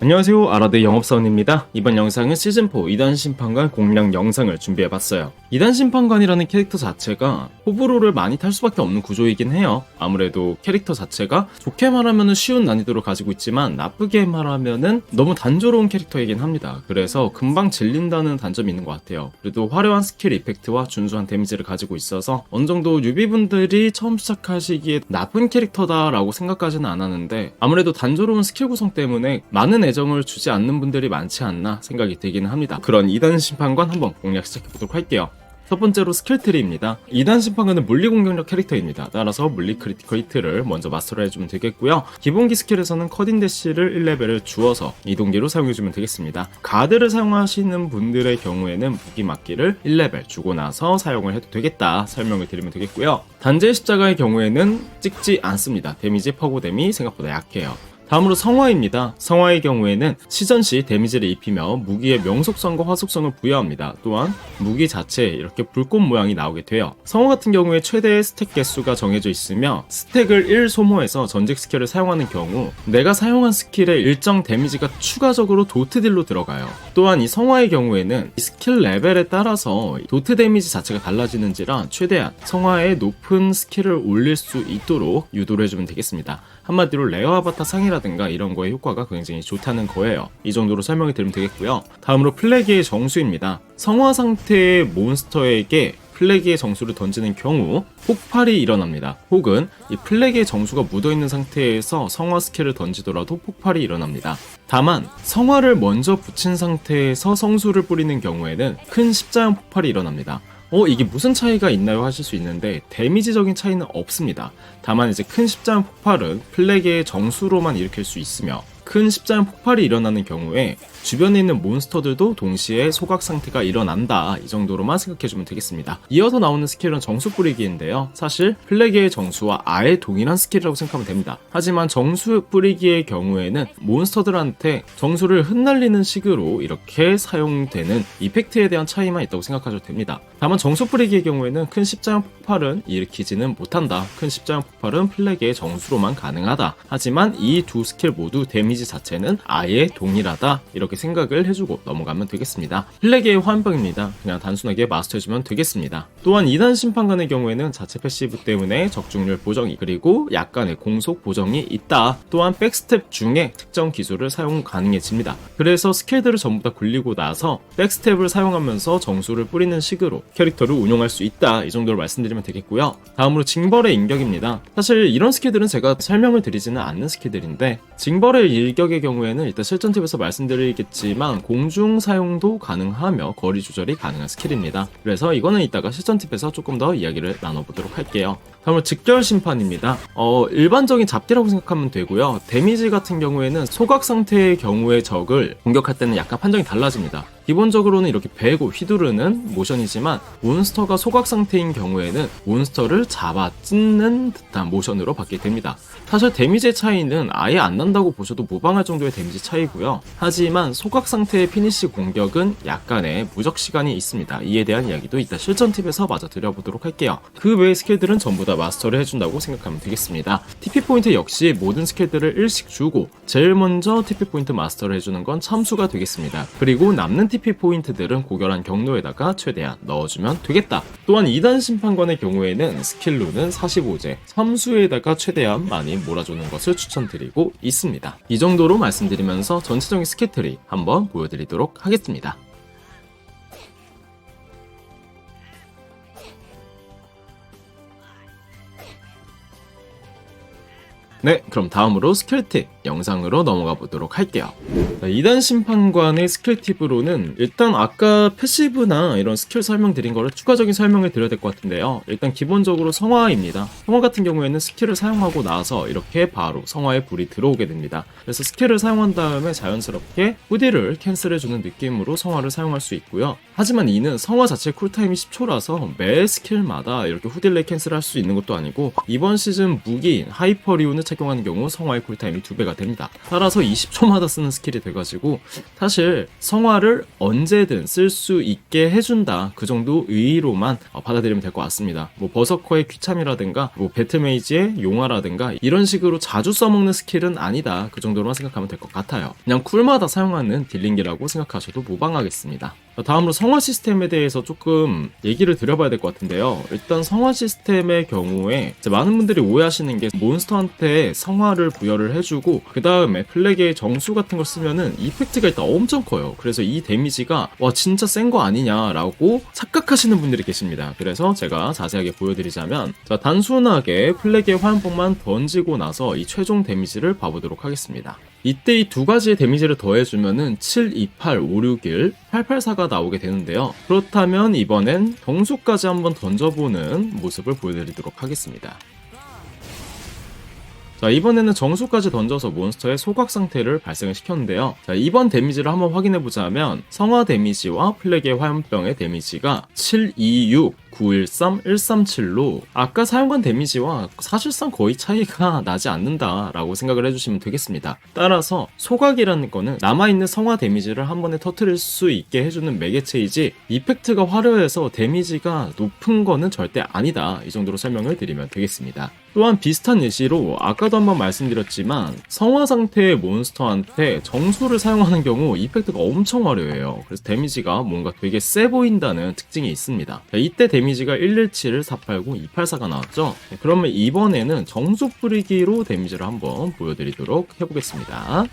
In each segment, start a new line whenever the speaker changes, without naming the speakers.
안녕하세요. 아라드 영업사원입니다. 이번 영상은 시즌4 2단 심판관 공략 영상을 준비해봤어요. 2단 심판관이라는 캐릭터 자체가 호불호를 많이 탈 수밖에 없는 구조이긴 해요. 아무래도 캐릭터 자체가 좋게 말하면 쉬운 난이도를 가지고 있지만 나쁘게 말하면 너무 단조로운 캐릭터이긴 합니다. 그래서 금방 질린다는 단점이 있는 것 같아요. 그래도 화려한 스킬 이펙트와 준수한 데미지를 가지고 있어서 어느 정도 유비분들이 처음 시작하시기에 나쁜 캐릭터다 라고 생각까지는 않았는데 아무래도 단조로운 스킬 구성 때문에 많은 애정을 주지 않는 분들이 많지 않나 생각이 들기는 합니다. 그런 2단 심판관 한번 공략 시작해보도록 할게요. 첫 번째로 스킬 트리입니다. 2단 심판관은 물리 공격력 캐릭터입니다. 따라서 물리 크리티컬 히트를 먼저 마스터를 해주면 되겠고요. 기본기 스킬에서는 커딘 대시를 1레벨을 주어서 이동기로 사용해주면 되겠습니다. 가드를 사용하시는 분들의 경우에는 무기 막기를 1레벨 주고 나서 사용을 해도 되겠다 설명을 드리면 되겠고요. 단제 십자가의 경우에는 찍지 않습니다. 데미지 퍼고댐이 생각보다 약해요. 다음으로 성화입니다. 성화의 경우에는 시전 시 데미지를 입히며 무기의 명속성과 화속성을 부여합니다. 또한 무기 자체에 이렇게 불꽃 모양이 나오게 돼요. 성화 같은 경우에 최대의 스택 개수가 정해져 있으며 스택을 1 소모해서 전직 스킬을 사용하는 경우 내가 사용한 스킬에 일정 데미지가 추가적으로 도트 딜로 들어가요. 또한 이 성화의 경우에는 이 스킬 레벨에 따라서 도트 데미지 자체가 달라지는지라 최대한 성화의 높은 스킬을 올릴 수 있도록 유도를 해주면 되겠습니다. 한마디로 레어 아바타 상이라든가 이런 거에 효과가 굉장히 좋다는 거예요. 이 정도로 설명이 드리면 되겠고요. 다음으로 플래기의 정수입니다. 성화 상태의 몬스터에게 플래기의 정수를 던지는 경우 폭발이 일어납니다. 혹은 이 플래기의 정수가 묻어있는 상태에서 성화 스킬을 던지더라도 폭발이 일어납니다. 다만 성화를 먼저 붙인 상태에서 성수를 뿌리는 경우에는 큰 십자형 폭발이 일어납니다. 어, 이게 무슨 차이가 있나요? 하실 수 있는데, 데미지적인 차이는 없습니다. 다만 이제 큰 십자형 폭발은 플래그의 정수로만 일으킬 수 있으며, 큰 십자형 폭발이 일어나는 경우에 주변에 있는 몬스터들도 동시에 소각 상태가 일어난다 이 정도로만 생각해주면 되겠습니다. 이어서 나오는 스킬은 정수 뿌리기인데요. 사실 플래그의 정수와 아예 동일한 스킬이라고 생각하면 됩니다. 하지만 정수 뿌리기의 경우에는 몬스터들한테 정수를 흩날리는 식으로 이렇게 사용되는 이펙트에 대한 차이만 있다고 생각하셔도 됩니다. 다만 정수 뿌리기의 경우에는 큰 십자형 폭발은 일으키지는 못한다. 큰 십자형 폭발은 플래그의 정수로만 가능하다. 하지만 이 두 스킬 모두 데미 지 자체는 아예 동일하다. 이렇게 생각을 해주고 넘어가면 되겠습니다. 플래그의 화염병입니다. 그냥 단순하게 마스터해주면 되겠습니다. 또한 2단 심판관의 경우에는 자체 패시브 때문에 적중률 보정이 그리고 약간의 공속 보정이 있다. 또한 백스텝 중에 특정 기술을 사용 가능해집니다. 그래서 스킬들을 전부 다 굴리고 나서 백스텝을 사용하면서 정수를 뿌리는 식으로 캐릭터를 운용할 수 있다. 이 정도로 말씀드리면 되겠고요. 다음으로 징벌의 인격입니다. 사실 이런 스킬들은 제가 설명을 드리지는 않는 스킬들인데 징벌의 일격의 경우에는 일단 실전 팁에서 말씀드리겠지만 공중 사용도 가능하며 거리 조절이 가능한 스킬입니다. 그래서 이거는 이따가 실전 팁에서 조금 더 이야기를 나눠보도록 할게요. 다음으로 직결 심판입니다. 어, 일반적인 잡기라고 생각하면 되고요. 데미지 같은 경우에는 소각 상태의 경우의 적을 공격할 때는 약간 판정이 달라집니다. 기본적으로는 이렇게 베고 휘두르는 모션이지만 몬스터가 소각 상태인 경우에는 몬스터를 잡아 찢는 듯한 모션으로 받게 됩니다. 사실 데미지의 차이는 아예 안 난다고 보셔도 무방할 정도의 데미지 차이고요. 하지만 소각 상태의 피니시 공격은 약간의 무적 시간이 있습니다. 이에 대한 이야기도 이따 실전 팁에서 마저 드려보도록 할게요. 그 외의 스킬들은 전부 다 마스터를 해준다고 생각하면 되겠습니다. TP 포인트 역시 모든 스킬들을 1씩 주고 제일 먼저 TP 포인트 마스터를 해주는 건 참수가 되겠습니다. 그리고 남는 TP 포인트들은 고결한 경로에다가 최대한 넣어주면 되겠다. 또한 2단 심판관의 경우에는 스킬로는 45제, 참수에다가 최대한 많이 몰아주는 것을 추천드리고 있습니다. 이 정도로 말씀드리면서 전체적인 스킬트리 한번 보여드리도록 하겠습니다. 네, 그럼 다음으로 스킬 팁 영상으로 넘어가 보도록 할게요. 자, 2단 심판관의 스킬 팁으로는 일단 아까 패시브나 이런 스킬 설명드린 거를 추가적인 설명을 드려야 될 것 같은데요. 일단 기본적으로 성화입니다. 성화 같은 경우에는 스킬을 사용하고 나서 이렇게 바로 성화에 불이 들어오게 됩니다. 그래서 스킬을 사용한 다음에 자연스럽게 후디를 캔슬해주는 느낌으로 성화를 사용할 수 있고요. 하지만 이는 성화 자체 쿨타임이 10초라서 매 스킬마다 이렇게 후딜레이 캔슬할 수 있는 것도 아니고 이번 시즌 무기인 하이퍼리온을 착용하는 경우 성화의 쿨타임이 2배가 됩니다. 따라서 20초마다 쓰는 스킬이 돼가지고 사실 성화를 언제든 쓸 수 있게 해준다 그 정도 의의로만 어, 받아들이면 될 것 같습니다. 뭐 버서커의 귀참이라든가 뭐 배트메이지의 용화라든가 이런 식으로 자주 써먹는 스킬은 아니다 그 정도로만 생각하면 될 것 같아요. 그냥 쿨마다 사용하는 딜링기라고 생각하셔도 무방하겠습니다. 다음으로 성화 시스템에 대해서 조금 얘기를 드려봐야 될 것 같은데요. 일단 성화 시스템의 경우에 많은 분들이 오해하시는 게 몬스터한테 성화를 부여를 해주고 그 다음에 플래그의 정수 같은 걸 쓰면은 이펙트가 일단 엄청 커요. 그래서 이 데미지가 와 진짜 센 거 아니냐라고 착각하시는 분들이 계십니다. 그래서 제가 자세하게 보여드리자면 자 단순하게 플래그의 화염폭만 던지고 나서 이 최종 데미지를 봐보도록 하겠습니다. 이때 이 두 가지의 데미지를 더해주면은 7, 2, 8, 5, 6, 1, 8, 8, 4가 나오게 되는데요. 그렇다면 이번엔 정수까지 한번 던져보는 모습을 보여드리도록 하겠습니다. 자, 이번에는 정수까지 던져서 몬스터의 소각 상태를 발생을 시켰는데요. 자, 이번 데미지를 한번 확인해 보자 면 성화 데미지와 플래그의 화염병의 데미지가 7, 2, 6, 913, 137로 아까 사용한 데미지와 사실상 거의 차이가 나지 않는다라고 생각을 해주시면 되겠습니다. 따라서 소각이라는 거는 남아있는 성화 데미지를 한 번에 터트릴 수 있게 해주는 매개체이지 이펙트가 화려해서 데미지가 높은 거는 절대 아니다. 이 정도로 설명을 드리면 되겠습니다. 또한 비슷한 예시로 아까도 한번 말씀드렸지만 성화 상태의 몬스터한테 정수를 사용하는 경우 이펙트가 엄청 화려해요. 그래서 데미지가 뭔가 되게 세 보인다는 특징이 있습니다. 자, 이때 데미지가 117, 489, 284가 나왔죠. 네, 그러면 이번에는 정수 뿌리기로 데미지를 한번 보여드리도록 해보겠습니다.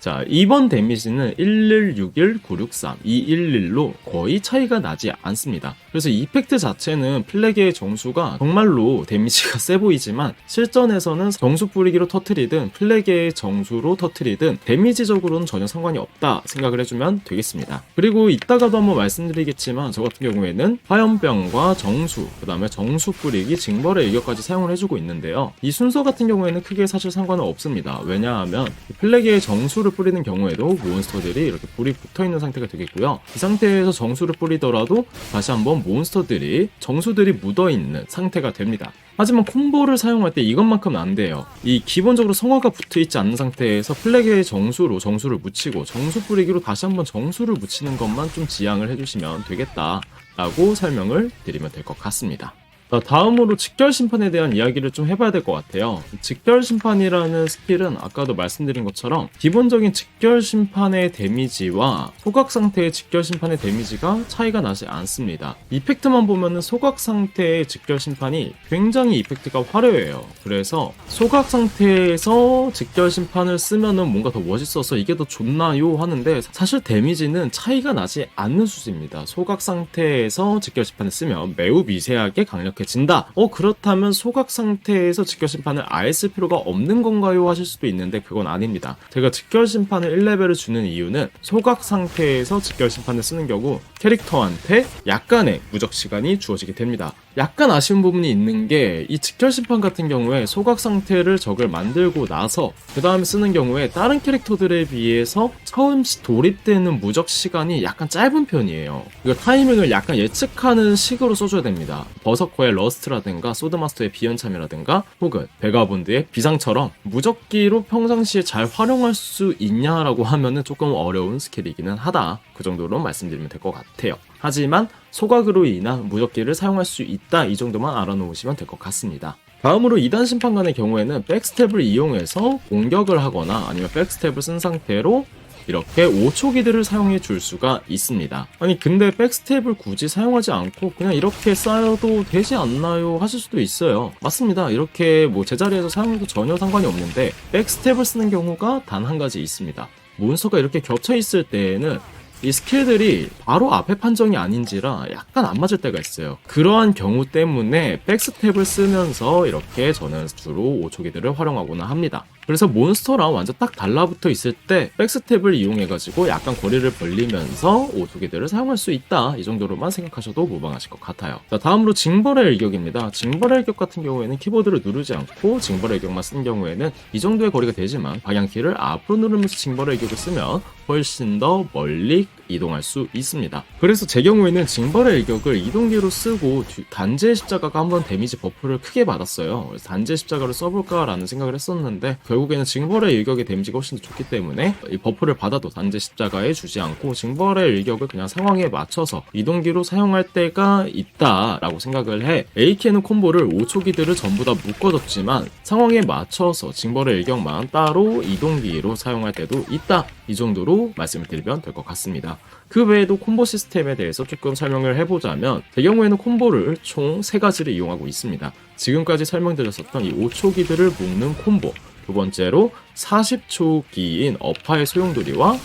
자, 이번 데미지는 1161, 963, 211로 거의 차이가 나지 않습니다. 그래서 이펙트 자체는 플래그의 정수가 정말로 데미지가 세 보이지만 실전에서는 정수 뿌리기로 터트리든 플래그의 정수로 터트리든 데미지적으로는 전혀 상관이 없다 생각을 해주면 되겠습니다. 그리고 이따가도 한번 말씀드리겠지만 저 같은 경우에는 화염병과 정수, 그 다음에 정수 뿌리기, 징벌의 일격까지 사용을 해주고 있는데요. 이 순서 같은 경우에는 크게 사실 상관은 없습니다. 왜냐하면 플래그의 정수를 뿌리는 경우에도 몬스터들이 이렇게 불이 붙어 있는 상태가 되겠고요. 이 상태에서 정수를 뿌리더라도 다시 한번 몬스터들이 정수들이 묻어 있는 상태가 됩니다. 하지만 콤보를 사용할 때 이것만큼은 안 돼요. 이 기본적으로 성화가 붙어 있지 않는 상태에서 플래그의 정수로 정수를 묻히고 정수 뿌리기로 다시 한번 정수를 묻히는 것만 좀 지양을 해주시면 되겠다 라고 설명을 드리면 될 것 같습니다. 자, 다음으로 직결 심판에 대한 이야기를 좀 해봐야 될 것 같아요. 직결 심판이라는 스킬은 아까도 말씀드린 것처럼 기본적인 직결 심판의 데미지와 소각 상태의 직결 심판의 데미지가 차이가 나지 않습니다. 이펙트만 보면은 소각 상태의 직결 심판이 굉장히 이펙트가 화려해요. 그래서 소각 상태에서 직결 심판을 쓰면은 뭔가 더 멋있어서 이게 더 좋나요 하는데 사실 데미지는 차이가 나지 않는 수준입니다. 소각 상태에서 직결 심판을 쓰면 매우 미세하게 강력 진다. 어 그렇다면 소각 상태에서 직결 심판을 아예 쓸 필요가 없는 건가요? 하실 수도 있는데 그건 아닙니다. 제가 직결 심판을 1레벨을 주는 이유는 소각 상태에서 직결 심판을 쓰는 경우 캐릭터한테 약간의 무적 시간이 주어지게 됩니다. 약간 아쉬운 부분이 있는 게 이 직결 심판 같은 경우에 소각 상태를 적을 만들고 나서 그 다음에 쓰는 경우에 다른 캐릭터들에 비해서 처음 돌입되는 무적 시간이 약간 짧은 편이에요. 이거 타이밍을 약간 예측하는 식으로 써줘야 됩니다. 버서커의 러스트라든가 소드마스터의 비연참이라든가 혹은 베가본드의 비상처럼 무적기로 평상시에 잘 활용할 수 있냐라고 하면은 조금 어려운 스킬이기는 하다. 그 정도로 말씀드리면 될 것 같아요. 하지만 소각으로 인한 무적기를 사용할 수 있다 이 정도만 알아놓으시면 될 것 같습니다. 다음으로 2단 심판관의 경우에는 백스텝을 이용해서 공격을 하거나 아니면 백스텝을 쓴 상태로 이렇게 5초 기드를 사용해 줄 수가 있습니다. 아니 근데 백스텝을 굳이 사용하지 않고 그냥 이렇게 쌓여도 되지 않나요? 하실 수도 있어요. 맞습니다. 이렇게 뭐 제자리에서 사용해도 전혀 상관이 없는데 백스텝을 쓰는 경우가 단 한 가지 있습니다. 몬스터가 이렇게 겹쳐 있을 때에는 이 스킬들이 바로 앞에 판정이 아닌지라 약간 안 맞을 때가 있어요. 그러한 경우 때문에 백스텝을 쓰면서 이렇게 저는 주로 5초기들을 활용하거나 합니다. 그래서 몬스터랑 완전 딱 달라붙어 있을 때 백스텝을 이용해가지고 약간 거리를 벌리면서 5초기들을 사용할 수 있다. 이 정도로만 생각하셔도 무방하실 것 같아요. 자, 다음으로 징벌의 일격입니다. 징벌의 일격 같은 경우에는 키보드를 누르지 않고 징벌의 일격만 쓴 경우에는 이 정도의 거리가 되지만 방향키를 앞으로 누르면서 징벌의 일격을 쓰면 훨씬 더 멀리 이동할 수 있습니다. 그래서 제 경우에는 징벌의 일격을 이동기로 쓰고 뒤- 단지의 십자가가 한번 데미지 버프를 크게 받았어요. 단지의 십자가를 써볼까라는 생각을 했었는데 결국에는 징벌의 일격의 데미지가 훨씬 더 좋기 때문에 이 버프를 받아도 단지 십자가에 주지 않고 징벌의 일격을 그냥 상황에 맞춰서 이동기로 사용할 때가 있다라고 생각을 해 AK는 콤보를 5초기들을 전부 다 묶어뒀지만 상황에 맞춰서 징벌의 일격만 따로 이동기로 사용할 때도 있다 이 정도로 말씀을 드리면 될 것 같습니다. 그 외에도 콤보 시스템에 대해서 조금 설명을 해보자면 제 경우에는 콤보를 총 3가지를 이용하고 있습니다. 지금까지 설명드렸었던 이 5초기들을 묶는 콤보 두 번째로 40초기인 어파의 소용돌이와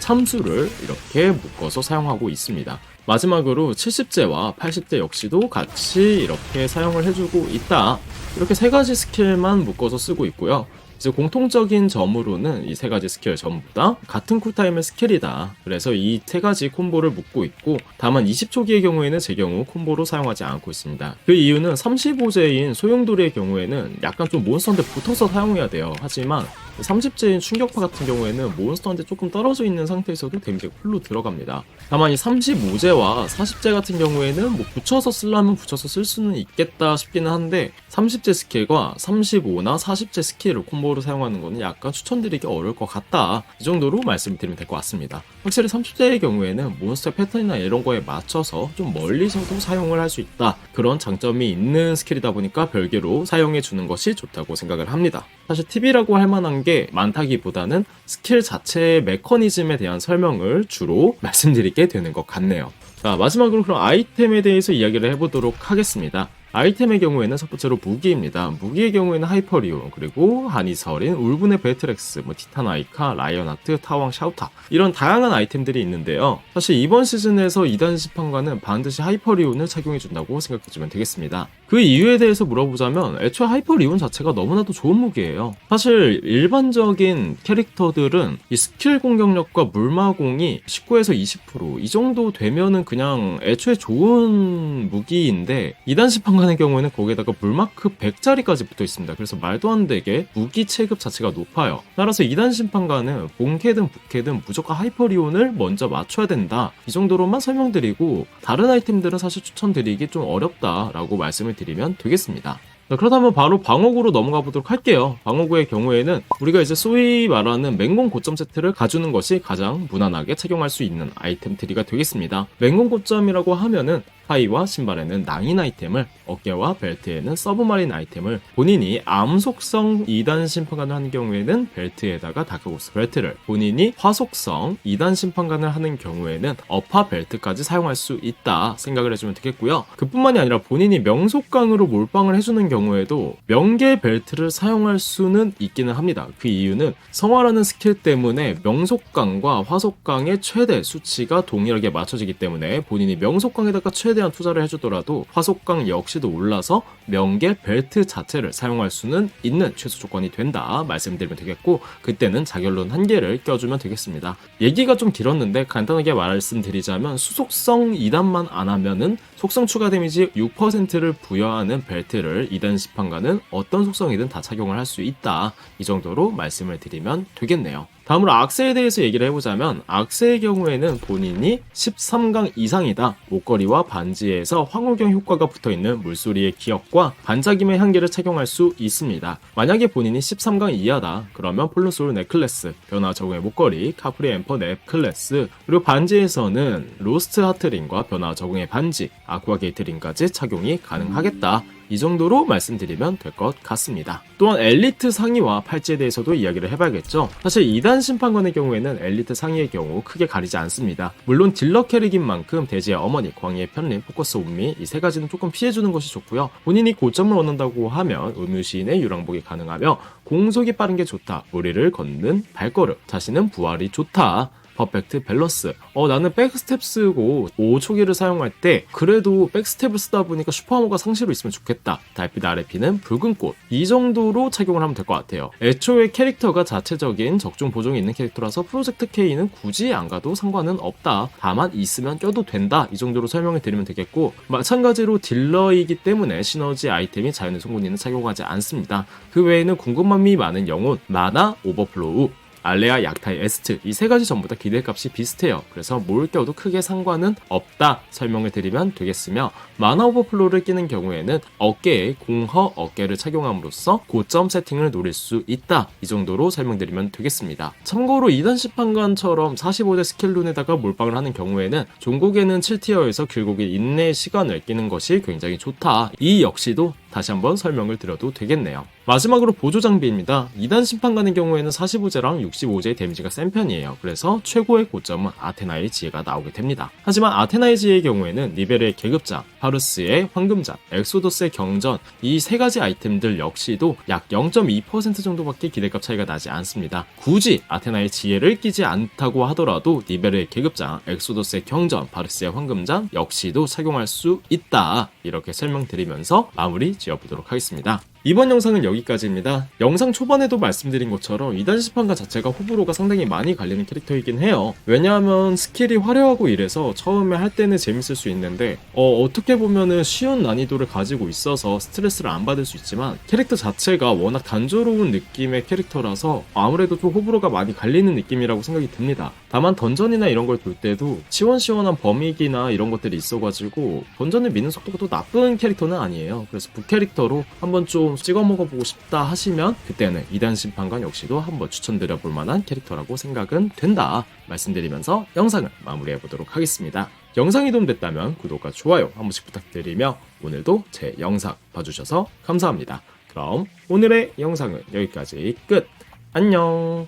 참수를 이렇게 묶어서 사용하고 있습니다. 마지막으로 70제와 80제 역시도 같이 이렇게 사용을 해주고 있다. 이렇게 세 가지 스킬만 묶어서 쓰고 있고요. 이제 공통적인 점으로는 이 세 가지 스킬 전부 다 같은 쿨타임의 스킬이다. 그래서 이 세 가지 콤보를 묶고 있고, 다만 20초기의 경우에는 제 경우 콤보로 사용하지 않고 있습니다. 그 이유는 35제인 소용돌이의 경우에는 약간 좀 몬스터한테 붙어서 사용해야 돼요. 하지만 30제인 충격파 같은 경우에는 몬스터한테 조금 떨어져 있는 상태에서도 데미지가 풀로 들어갑니다. 다만 이 35제와 40제 같은 경우에는 뭐 붙여서 쓰려면 붙여서 쓸 수는 있겠다 싶기는 한데 30제 스킬과 35나 40제 스킬을 콤보로 사용하는 거는 약간 추천드리기 어려울 것 같다. 이 정도로 말씀드리면 될 것 같습니다. 확실히 30제의 경우에는 몬스터 패턴이나 이런 거에 맞춰서 좀 멀리서도 사용을 할 수 있다. 그런 장점이 있는 스킬이다 보니까 별개로 사용해 주는 것이 좋다고 생각을 합니다. 사실 팁이라고 할 만한 게 많다기보다는 스킬 자체의 메커니즘에 대한 설명을 주로 말씀드리게 되는 것 같네요. 자, 마지막으로 그럼 아이템에 대해서 이야기를 해보도록 하겠습니다. 아이템의 경우에는 첫 번째로 무기입니다. 무기의 경우에는 하이퍼리온, 그리고 한이서린, 울분의 베트렉스, 뭐 티타나이카, 라이언하트, 타왕, 샤우타 이런 다양한 아이템들이 있는데요. 사실 이번 시즌에서 2단 시판관은 반드시 하이퍼리온을 착용해준다고 생각해주면 되겠습니다. 그 이유에 대해서 물어보자면 애초에 하이퍼 리온 자체가 너무나도 좋은 무기예요. 사실 일반적인 캐릭터들은 이 스킬 공격력과 물마공이 19에서 20%이 정도 되면은 그냥 애초에 좋은 무기인데 2단 시판관의 경우에는 거기에다가 물마크 100짜리까지 붙어 있습니다. 그래서 말도 안 되게 무기 체급 자체가 높아요. 따라서 2단 심판관은 본캐든 북캐든 무조건 하이퍼리온을 먼저 맞춰야 된다. 이 정도로만 설명드리고 다른 아이템들은 사실 추천드리기 좀 어렵다라고 말씀을 드 리면 되겠습니다. 자, 그렇다면 바로 방어구로 넘어가 보도록 할게요. 방어구의 경우에는 우리가 이제 소위 말하는 맹공 고점 세트를 가주는 것이 가장 무난하게 착용할 수 있는 아이템 트리가 되겠습니다. 맹공 고점이라고 하면은 하이와 신발에는 낭인 아이템을, 어깨와 벨트에는 서브마린 아이템을, 본인이 암 속성 2단 심판관을 하는 경우에는 벨트에다가 다크고스 벨트를, 본인이 화속성 2단 심판관을 하는 경우에는 어파 벨트까지 사용할 수 있다 생각을 해주면 되겠고요. 그뿐만이 아니라 본인이 명속강으로 몰빵을 해주는 경우에도 명계 벨트를 사용할 수는 있기는 합니다. 그 이유는 성화라는 스킬 때문에 명속강과 화속강의 최대 수치가 동일하게 맞춰지기 때문에 본인이 명속강에다가 최대 한 투자를 해주더라도 화속강 역시도 올라서 명계 벨트 자체를 사용할 수는 있는 최소 조건이 된다 말씀드리면 되겠고 그때는 자결론 한 개를 껴주면 되겠습니다. 얘기가 좀 길었는데 간단하게 말씀드리자면 수속성 2단만 안 하면은 속성 추가 데미지 6%를 부여하는 벨트를 2단 시판과는 어떤 속성이든 다 착용을 할 수 있다. 이 정도로 말씀을 드리면 되겠네요. 다음으로 악세에 대해서 얘기를 해보자면 악세의 경우에는 본인이 13강 이상이다. 목걸이와 반지에서 황호경 효과가 붙어있는 물소리의 기억과 반짝임의 향기를 착용할 수 있습니다. 만약에 본인이 13강 이하다. 그러면 폴로솔 넥클래스, 변화 적응의 목걸이, 카프리 엠퍼 넥클래스, 그리고 반지에서는 로스트 하트링과 변화 적응의 반지, 아쿠아 게이트링까지 착용이 가능하겠다. 이 정도로 말씀드리면 될 것 같습니다. 또한 엘리트 상의와 팔찌에 대해서도 이야기를 해봐야겠죠. 사실 2단 심판관의 경우에는 엘리트 상의의 경우 크게 가리지 않습니다. 물론 딜러 캐릭인 만큼 대지의 어머니, 광희의 편림, 포커스 온미 이 세 가지는 조금 피해주는 것이 좋고요. 본인이 고점을 원한다고 하면 음유시인의 유랑복이 가능하며 공속이 빠른 게 좋다. 무리를 걷는 발걸음, 자신은 부활이 좋다. 퍼펙트 밸런스. 어, 나는 백스텝 쓰고 5초기를 사용할 때 그래도 백스텝을 쓰다 보니까 슈퍼하머가 상시로 있으면 좋겠다. 달빛 RP는 붉은 꽃. 이 정도로 착용을 하면 될 것 같아요. 애초에 캐릭터가 자체적인 적중 보정이 있는 캐릭터라서 프로젝트 K는 굳이 안 가도 상관은 없다. 다만 있으면 껴도 된다. 이 정도로 설명을 드리면 되겠고 마찬가지로 딜러이기 때문에 시너지 아이템이 자연의 송곳니는 착용하지 않습니다. 그 외에는 궁금함이 많은 영혼, 마나, 오버플로우, 알레아, 약타의 에스트 이 세 가지 전부 다 기대값이 비슷해요. 그래서 뭘 껴도 크게 상관은 없다 설명을 드리면 되겠으며 마나 오버플로를 끼는 경우에는 어깨에 공허 어깨를 착용함으로써 고점 세팅을 노릴 수 있다 이 정도로 설명드리면 되겠습니다. 참고로 2단 시판관처럼 45대 스킬룬에다가 몰빵을 하는 경우에는 종국에는 7티어에서 길고긴 인내의 시간을 끼는 것이 굉장히 좋다. 이 역시도 다시 한번 설명을 드려도 되겠네요. 마지막으로 보조 장비입니다. 2단 심판관의 경우에는 45제랑 65제의 데미지가 센 편이에요. 그래서 최고의 고점은 아테나의 지혜가 나오게 됩니다. 하지만 아테나의 지혜의 경우에는 리벨의 계급자, 파르스의 황금자, 엑소더스의 경전 이 세 가지 아이템들 역시도 약 0.2% 정도밖에 기대값 차이가 나지 않습니다. 굳이 아테나의 지혜를 끼지 않다고 하더라도 리벨의 계급자, 엑소더스의 경전, 파르스의 황금자 역시도 착용할 수 있다. 이렇게 설명드리면서 마무리 지어보도록 하겠습니다. 이번 영상은 여기까지입니다. 영상 초반에도 말씀드린 것처럼 2단 시판가 자체가 호불호가 상당히 많이 갈리는 캐릭터이긴 해요. 왜냐하면 스킬이 화려하고 이래서 처음에 할 때는 재밌을 수 있는데 어, 어떻게 보면은 쉬운 난이도를 가지고 있어서 스트레스를 안 받을 수 있지만 캐릭터 자체가 워낙 단조로운 느낌의 캐릭터라서 아무래도 좀 호불호가 많이 갈리는 느낌이라고 생각이 듭니다. 다만 던전이나 이런 걸 돌 때도 시원시원한 범위기나 이런 것들이 있어가지고 던전을 미는 속도가 또 나쁜 캐릭터는 아니에요. 그래서 부캐릭터로 한번 좀 찍어 먹어보고 싶다 하시면 그때는 2단 심판관 역시도 한번 추천드려 볼 만한 캐릭터라고 생각은 된다 말씀드리면서 영상을 마무리해 보도록 하겠습니다. 영상이 도움됐다면 구독과 좋아요 한 번씩 부탁드리며 오늘도 제 영상 봐주셔서 감사합니다. 그럼 오늘의 영상은 여기까지 끝. 안녕.